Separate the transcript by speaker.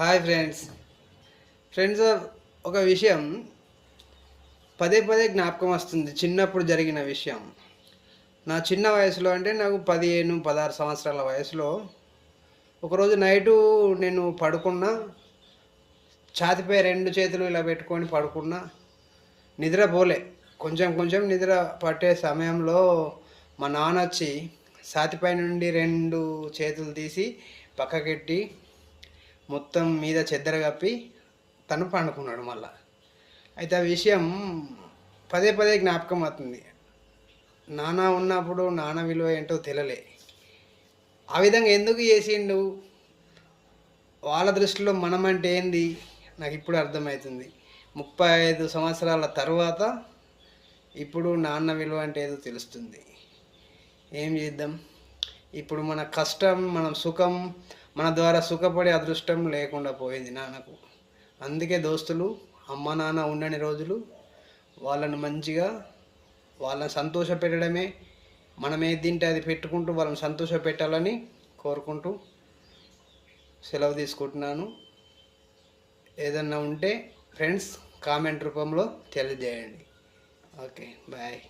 Speaker 1: Hi friends friends ఒక విషయం పదే పదే జ్ఞాపకం వస్తుంది. చిన్నప్పుడు జరిగిన విషయం. నా చిన్న వయసులో అంటే నాకు పదిహేను పదహారు సంవత్సరాల వయసులో ఒకరోజు నైటు నేను పడుకున్నా. ఛాతిపై రెండు చేతులు ఇలా పెట్టుకొని పడుకున్నా. నిద్ర పోలే. కొంచెం కొంచెం నిద్ర పట్టే సమయంలో మా నాన్న వచ్చి ఛాతిపై నుండి రెండు చేతులు తీసి పక్కకెట్టి మొత్తం మీద చెద్దర కప్పి తను పండుకున్నాడు మళ్ళా. అయితే ఆ విషయం పదే పదే జ్ఞాపకం అవుతుంది. నాన్న ఉన్నప్పుడు నాన్న విలువ ఏంటో తెలలే. ఆ విధంగా ఎందుకు చేసిండు? వాళ్ళ దృష్టిలో మనం అంటే ఏంది? నాకు ఇప్పుడు అర్థమవుతుంది. ముప్పై ఐదు సంవత్సరాల తర్వాత ఇప్పుడు నాన్న విలువ అంటే ఏదో తెలుస్తుంది. ఏం చేద్దాం? ఇప్పుడు మన కష్టం మనం సుఖం మన ద్వారా సుఖపడే అదృష్టం లేకుండా పోయింది నాన్నకు. అందుకే దోస్తులు అమ్మ నాన్న ఉండని రోజులు వాళ్ళని మంచిగా వాళ్ళని సంతోష పెట్టడమే మనం ఏది తింటే అది పెట్టుకుంటూ వాళ్ళని సంతోష పెట్టాలని కోరుకుంటూ సెలవు తీసుకుంటున్నాను. ఏదన్నా ఉంటే ఫ్రెండ్స్ కామెంట్ రూపంలో తెలియజేయండి. Okay bye.